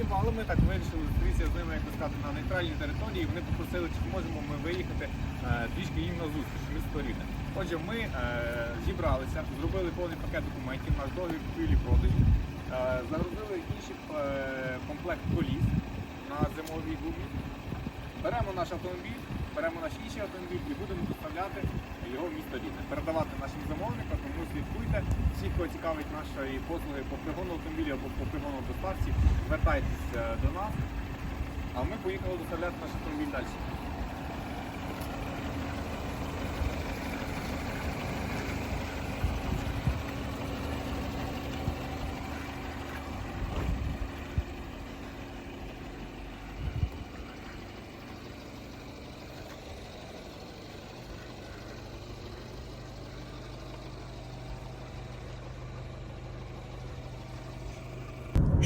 міста але ми так вирішили зустрітися з ними, як би сказати, на нейтральній території. Вони попросили, чи можемо ми виїхати е, трішки їм на зустріч у місто Рівне. Отже, ми е, зібралися, зробили повний пакет документів, наш договір купівлі продажі, е, загрузили інший комплект коліс на зимовій гумі. Беремо наш автомобіль, беремо наш інший автомобіль і будемо доставляти його в місто Рівне. Передавати тому слідкуйте. Всі, кого цікавить нашої послуги по пригону автомобілів або по пригону доставці, звертайтесь е, до нас. А ми поїхали доставляти наш автомобіль далі.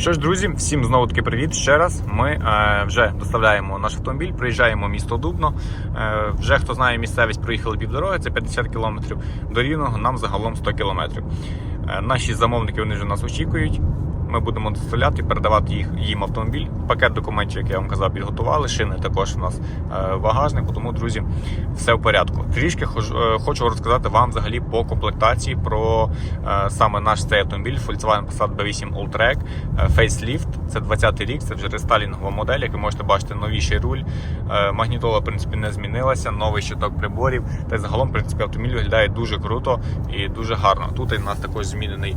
Що ж, друзі, всім знову таки привіт ще раз. Ми е, вже доставляємо наш автомобіль, приїжджаємо в місто Дубно. Е, вже хто знає місцевість, проїхали півдороги, це 50 кілометрів. До Рівного нам загалом 100 кілометрів. Е, наші замовники вони вже нас очікують. Ми будемо доставляти передавати їх їм автомобіль. Пакет документів, як я вам казав, підготували. Шини також у нас е, багажник, тому, друзі, все в порядку. Трішки е, хочу розказати вам взагалі по комплектації про е, саме наш цей автомобіль Volkswagen Passat B8 Alltrack Facelift. Це 20-й рік, це вже рестайлінгова модель. Як ви можете бачити, новіший руль. Магнітола, в принципі, не змінилася, новий щиток приборів. Та й загалом, в принципі, автомобіль виглядає дуже круто і дуже гарно. Тут у нас також змінений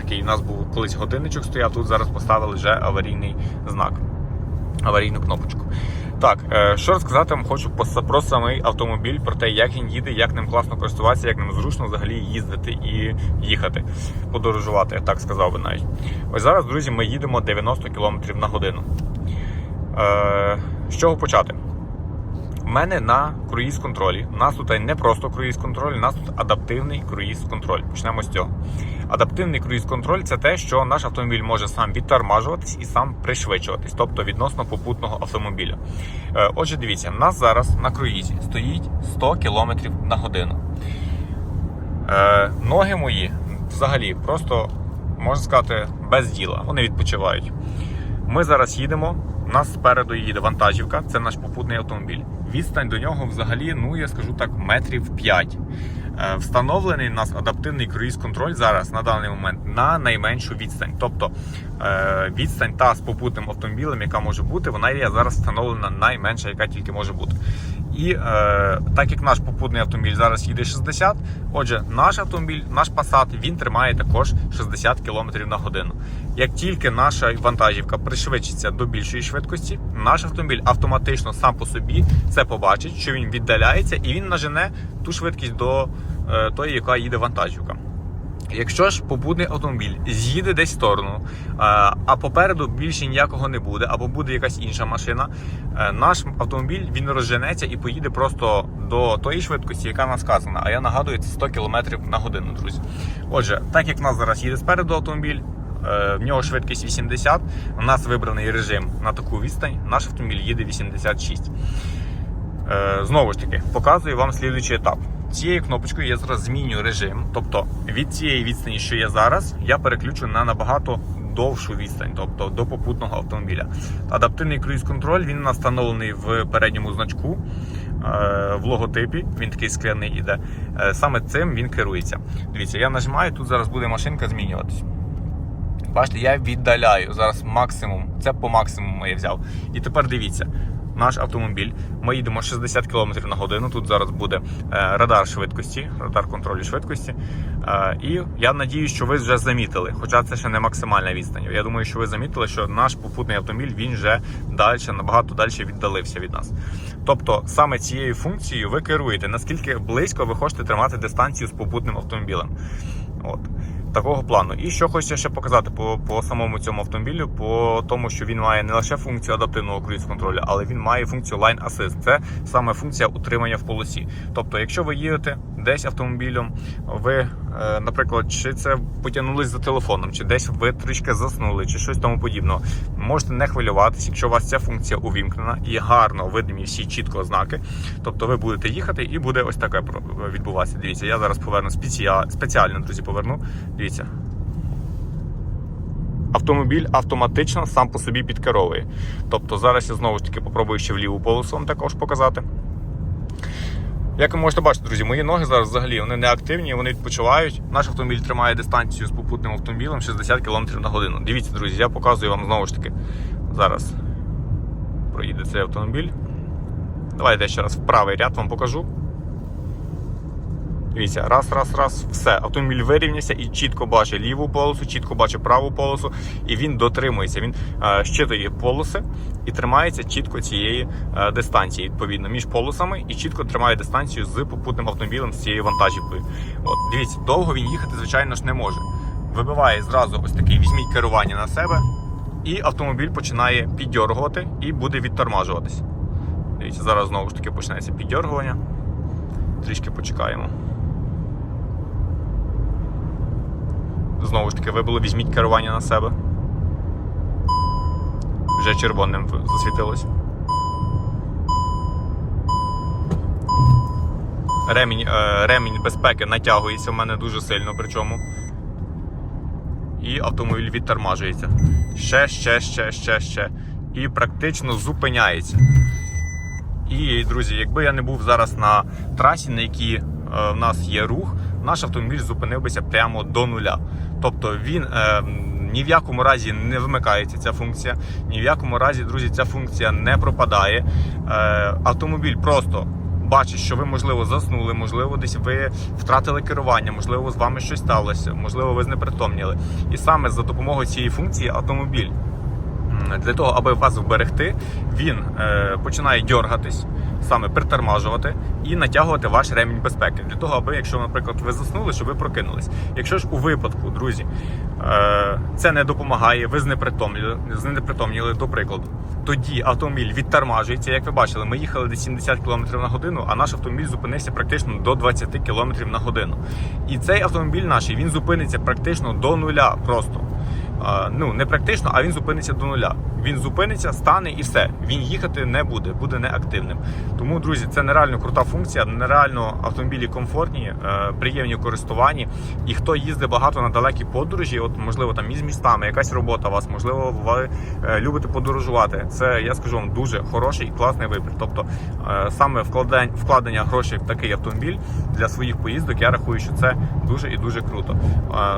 такий. У нас був колись годинничок стояв. Тут зараз поставили вже аварійний знак, аварійну кнопочку. Так, е, що розказати вам хочу про самий автомобіль, про те, як він їде, як ним класно користуватися, як ним зручно взагалі їздити і їхати, подорожувати, я так сказав би навіть. Ось зараз, друзі, ми їдемо 90 км на годину. Е, з чого почати? У мене на круїз контролі. У нас тут не просто круїз контроль, у нас тут адаптивний круїз контроль. Почнемо з цього. Адаптивний круїз контроль це те, що наш автомобіль може сам відтормажуватись і сам пришвидшуватись, тобто відносно попутного автомобіля. Е, Отже, дивіться, у нас зараз на круїзі стоїть 100 км на годину. Е, Ноги мої взагалі просто можна сказати без діла. Вони відпочивають. Ми зараз їдемо. У нас спереду їде вантажівка, це наш попутний автомобіль. Відстань до нього взагалі, ну я скажу так, метрів 5. Е, Встановлений у нас адаптивний круїз-контроль зараз на даний момент на найменшу відстань. Тобто е, відстань та з попутним автомобілем, яка може бути, вона є зараз встановлена найменша, яка тільки може бути. І е, так як наш попутний автомобіль зараз їде 60, отже, наш автомобіль, наш Passat, він тримає також 60 км на годину. Як тільки наша вантажівка пришвидшиться до більшої швидкості, наш автомобіль автоматично сам по собі це побачить, що він віддаляється, і він нажене ту швидкість до е, тої, яка їде вантажівка. Якщо ж попутний автомобіль з'їде десь в сторону, а а попереду більше ніякого не буде, або буде якась інша машина, е, наш автомобіль він розженеться і поїде просто до тої швидкості, яка нам сказана. А я нагадую, це 100 км на годину, друзі. Отже, так як в нас зараз їде спереду автомобіль, е, в нього швидкість 80, у нас вибраний режим на таку відстань, наш автомобіль їде 86. Е, Знову ж таки, показую вам слідуючий етап. Цією кнопочкою я зараз змінюю режим. Тобто від цієї відстані, що є зараз, я переключу на набагато довшу відстань, тобто до попутного автомобіля. Адаптивний круїз-контроль він настановлений в передньому значку. е, В логотипі він такий скляний іде. Е, Саме цим він керується. Дивіться, я нажимаю, тут зараз буде машинка змінюватись. Бачите, я віддаляю зараз максимум. Це по максимуму я взяв. І тепер дивіться, наш автомобіль. Ми їдемо 60 км на годину. Тут зараз буде е, радар швидкості, радар контролю швидкості. Е, і я надію, що ви вже замітили, хоча це ще не максимальна відстань. Я думаю, що ви замітили, що наш попутний автомобіль він вже далі, набагато далі віддалився від нас. Тобто, саме цією функцією ви керуєте, наскільки близько ви хочете тримати дистанцію з попутним автомобілем. От. Такого плану. І що хочу ще показати по, по самому цьому автомобілю, по тому, що він має не лише функцію адаптивного круїз контролю, але він має функцію Line Assist. Це саме функція утримання в полосі. Тобто, якщо ви їдете десь автомобілем, ви, наприклад, чи це потягнулись за телефоном, чи десь ви трішки заснули, чи щось тому подібного, можете не хвилюватися, якщо у вас ця функція увімкнена і гарно видимі всі чітко ознаки. Тобто ви будете їхати і буде ось таке відбуватися. Дивіться, я зараз поверну спеціа- спеціально, друзі, поверну. Дивіться. Автомобіль автоматично сам по собі підкеровує. Тобто зараз я знову ж таки попробую ще в ліву полосу вам також показати. Як ви можете бачити, друзі, мої ноги зараз взагалі вони не активні, вони відпочивають. Наш автомобіль тримає дистанцію з попутним автомобілем 60 км на годину. Дивіться, друзі, я показую вам знову ж таки. Зараз проїде цей автомобіль. Давайте я ще раз в правий ряд вам покажу. Дивіться, раз, раз, раз, все. Автомобіль вирівнявся і чітко бачить ліву полосу, чітко бачить праву полосу, і він дотримується. Він е, щитує полоси і тримається чітко цієї е, дистанції, відповідно, між полосами, і чітко тримає дистанцію з попутним автомобілем з цією вантажівкою. От, дивіться, довго він їхати, звичайно ж, не може. Вибиває зразу ось такий візьміть керування на себе, і автомобіль починає піддергувати і буде відтормажуватись. Дивіться, зараз знову ж таки почнеться піддергування. Трішки почекаємо. Знову ж таки, вибило, візьміть керування на себе. Вже червоним засвітилось. Ремінь, е, ремінь безпеки натягується в мене дуже сильно, причому. І автомобіль відтормажується. Ще, ще, ще, ще, ще. І практично зупиняється. І, друзі, якби я не був зараз на трасі, на якій е, в нас є рух, наш автомобіль зупинив бися прямо до нуля. Тобто він е, ні в якому разі не вимикається ця функція, ні в якому разі, друзі, ця функція не пропадає. Е, автомобіль просто. Бачить, що ви, можливо, заснули, можливо, десь ви втратили керування, можливо, з вами щось сталося, можливо, ви знепритомніли. І саме за допомогою цієї функції автомобіль для того, аби вас вберегти, він е, починає дергатись, саме притормажувати і натягувати ваш ремінь безпеки. Для того, аби, якщо, наприклад, ви заснули, щоб ви прокинулись. Якщо ж у випадку, друзі, е, це не допомагає, ви знепритомніли, до прикладу, тоді автомобіль відтормажується. Як ви бачили, ми їхали десь 70 км на годину, а наш автомобіль зупинився практично до 20 км на годину. І цей автомобіль наш він зупиниться практично до нуля просто. Ну не практично, а він зупиниться до нуля. Він зупиниться, стане і все. Він їхати не буде, буде неактивним. Тому, друзі, це нереально крута функція. Нереально автомобілі комфортні, е, приємні в користуванні. І хто їздить багато на далекі подорожі, от можливо там із містами, якась робота у вас, можливо, ви е, любите подорожувати. Це я скажу вам дуже хороший і класний вибір. Тобто е, саме вкладення, вкладення грошей в такий автомобіль для своїх поїздок, я рахую, що це дуже і дуже круто.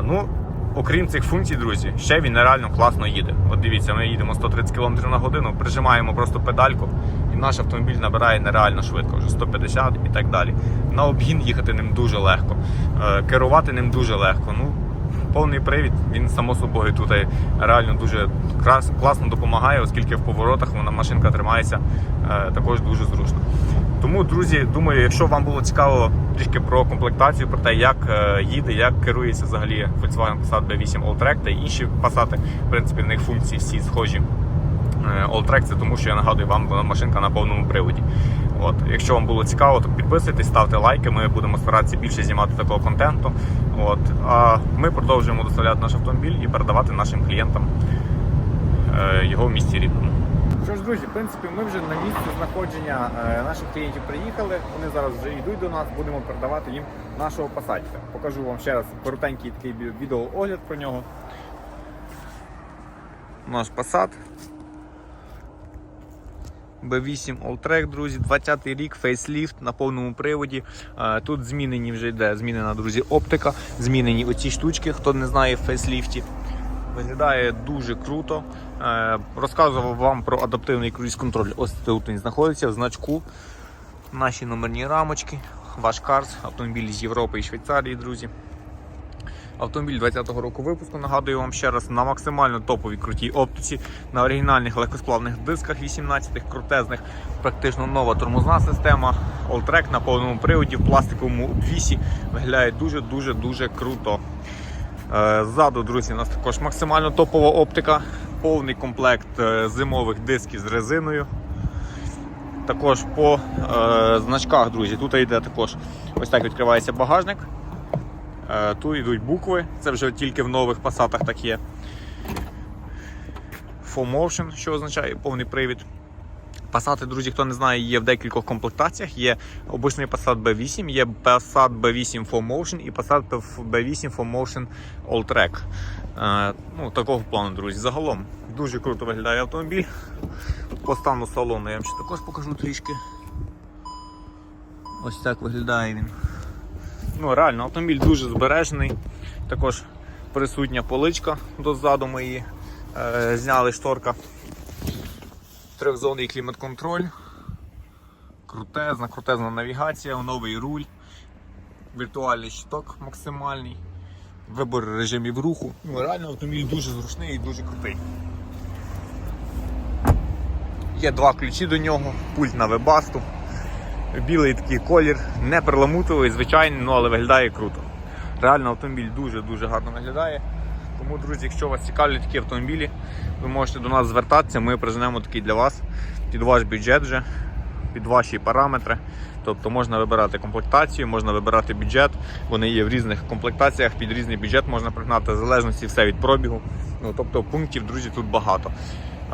Ну Окрім цих функцій, друзі, ще він нереально класно їде. От дивіться, ми їдемо 130 км на годину, прижимаємо просто педальку, і наш автомобіль набирає нереально швидко, вже 150 і так далі. На обгін їхати ним дуже легко, е, керувати ним дуже легко. Ну, повний привід, він само собою тут реально дуже класно допомагає, оскільки в поворотах вона машинка тримається е, також дуже зручно. Тому, друзі, думаю, якщо вам було цікаво трішки про комплектацію, про те, як е, їде, як керується взагалі Volkswagen Passat B8 Alltrack та інші Passat, в принципі, в них функції всі схожі. Е, Alltrack це тому, що я нагадую вам вона машинка на повному приводі. От, якщо вам було цікаво, то підписуйтесь, ставте лайки. Ми будемо старатися більше знімати такого контенту. От, а ми продовжуємо доставляти наш автомобіль і передавати нашим клієнтам е, його в місті рідному. Що ж, друзі, в принципі, ми вже на місці знаходження е, наших клієнтів приїхали. Вони зараз вже йдуть до нас, будемо передавати їм нашого пасатика. Покажу вам ще раз коротенький такий відеоогляд про нього. Наш пасат. B8 Alltrack, друзі, 20 й рік, фейсліфт на повному приводі. Е, Тут змінені вже йде, змінена, друзі, оптика, змінені оці штучки, хто не знає в фейсліфті. Виглядає дуже круто. Е, Розказував вам про адаптивний круїз-контроль. Ось тут він знаходиться в значку. Наші номерні рамочки, ваш карс, автомобіль з Європи і Швейцарії, друзі. Автомобіль 20-го року випуску, нагадую вам ще раз, на максимально топовій крутій оптиці, на оригінальних легкосплавних дисках 18-х, крутезних, практично нова тормозна система, Alltrack на повному приводі, в пластиковому обвісі. Виглядає дуже-дуже-дуже круто. Е, Ззаду, друзі, у нас також максимально топова оптика, повний комплект е, зимових дисків з резиною. Також по е, значках, друзі, тут йде також ось так відкривається багажник. Е, тут йдуть букви, це вже тільки в нових пасатах так є. Full Motion, що означає повний привід. Passat, друзі, хто не знає, є в декількох комплектаціях. Є обичний Passat B8, є Passat B8 Full Motion і Passat B8 Full Motion All Track. Е, ну, такого плану, друзі. Загалом дуже круто виглядає автомобіль. По стану салону я вам ще також покажу трішки. Ось так виглядає він. Ну, реально, автомобіль дуже збережений. Також присутня поличка дозаду ми її е, зняли шторка. Трьохзонний клімат-контроль. Крутезна, крутезна навігація, новий руль, віртуальний щиток максимальний, вибор режимів руху. Ну, реально автомобіль дуже зручний і дуже крутий. Є два ключі до нього, пульт на вебасту. Білий такий колір, не перламутровий, звичайний, ну, але виглядає круто. Реально автомобіль дуже-дуже гарно виглядає. Тому, друзі, якщо вас цікавлять такі автомобілі, ви можете до нас звертатися, ми приженемо такий для вас під ваш бюджет вже, під ваші параметри. Тобто можна вибирати комплектацію, можна вибирати бюджет. Вони є в різних комплектаціях, під різний бюджет можна пригнати, в залежності все від пробігу. Ну, тобто пунктів, друзі, тут багато.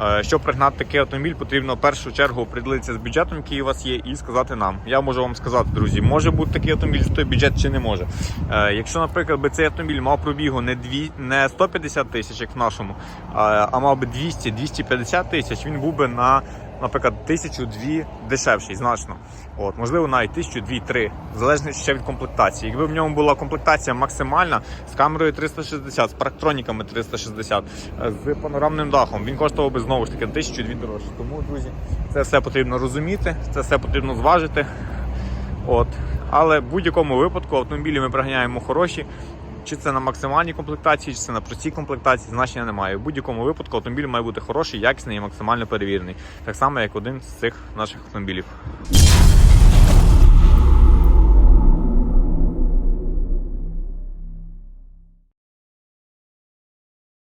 Е, Щоб пригнати такий автомобіль, потрібно в першу чергу приділитися з бюджетом, який у вас є, і сказати нам. Я можу вам сказати, друзі, може бути такий автомобіль в той бюджет чи не може. Е, Якщо, наприклад, би цей автомобіль мав пробігу не, дві, не 150 тисяч, як в нашому, а, мав би 200-250 тисяч, він був би на, наприклад, тисячу дві дешевший значно. От, можливо, навіть тисячу дві-три, залежно ще від комплектації. Якби в ньому була комплектація максимальна з камерою 360, з парктроніками 360, е, з панорамним дахом, він коштував би знову ж таки тисячу дві дорожче. Тому, друзі, це все потрібно розуміти, це все потрібно зважити. От. Але в будь-якому випадку автомобілі ми приганяємо хороші. Чи це на максимальній комплектації, чи це на простій комплектації, значення немає. В будь-якому випадку автомобіль має бути хороший, якісний і максимально перевірений. Так само, як один з цих наших автомобілів.